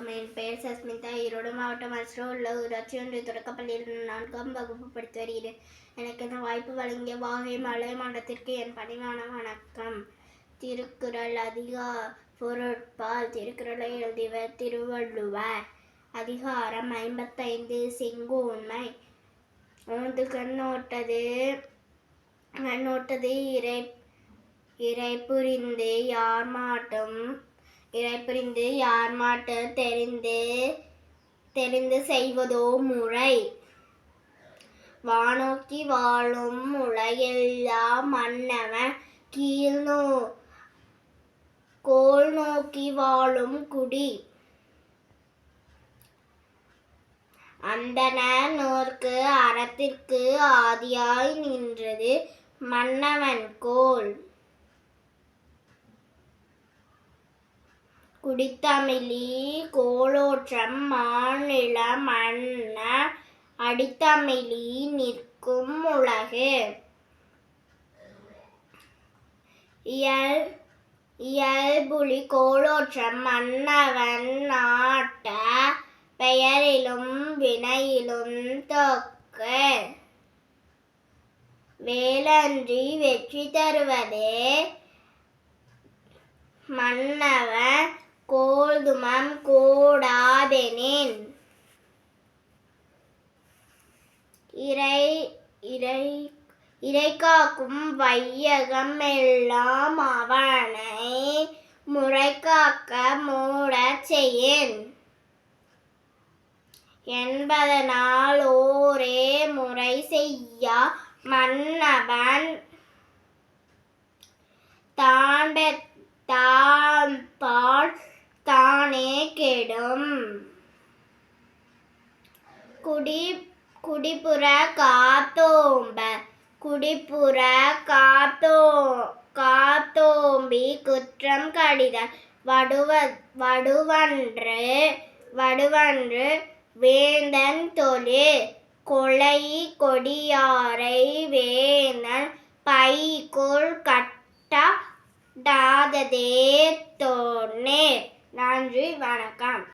வணக்கம் என் பெயர் சஸ்மிதா. ஈரோடு மாவட்டம் அரசூர் உள்ள ஊராட்சி ஒன்றிய தொடக்கப்பள்ளியில் நான்காம் வகுப்பு படித்து வருகிறேன். எனக்கு இந்த வாய்ப்பு வழங்கிய வாகை மலை மன்றத்திற்கு என் பணிவான வணக்கம். திருக்குறள் அதிகா பொருட்பால் திருக்குறளை எழுதியவர் திருவள்ளுவர். அதிகாரம் ஐம்பத்தைந்து செங்கோன்மை. உனது கண்ணோட்டது கண்ணோட்டது இறை இறை புரிந்து யார் மாட்டும் இறைப்பிரிந்து யார் மாட்டும் தெரிந்து தெரிந்து செய்வதோ முறை. வானோக்கி வாழும் உலகெல்லாம் மன்னவன் கீழ் நோ கோல் நோக்கி வாழும் குடி. அந்தன நோர்க்கு அறத்திற்கு ஆதியாய் நின்றது மன்னவன் கோல். குடித்தமிழி கோலோற்றம் மாநில மன்ன அடித்தமிழி நிற்கும் உலகு. இயல் இயல்புலி கோலோற்றம் மன்னவன் நாட்ட பெயரிலும் வினையிலும் தொக்கு. வேலன்றி வெற்றி தருவதே மன்னவன் கோதுமம் கூடாதெனேன் இறை இறை இறைக்காக்கும் வையகம் எல்லாம் அவனை முறை காக்க மூடச் செய்யின். என்பதனால் ஓரே முறை செய்யா மன்னவன் குடி குடிப்புற காத்தோம்ப குடிப்புற காத்தோ காத்தோம்பி குற்றம் கடிதம் வடுவ வடுவன்று வடுவன்று வேந்தன் தொழில் கொலை கொடியாரை வேந்தன் பைக்குள் கட்டா டாததே தோன்னே. நன்றி வணக்கம்.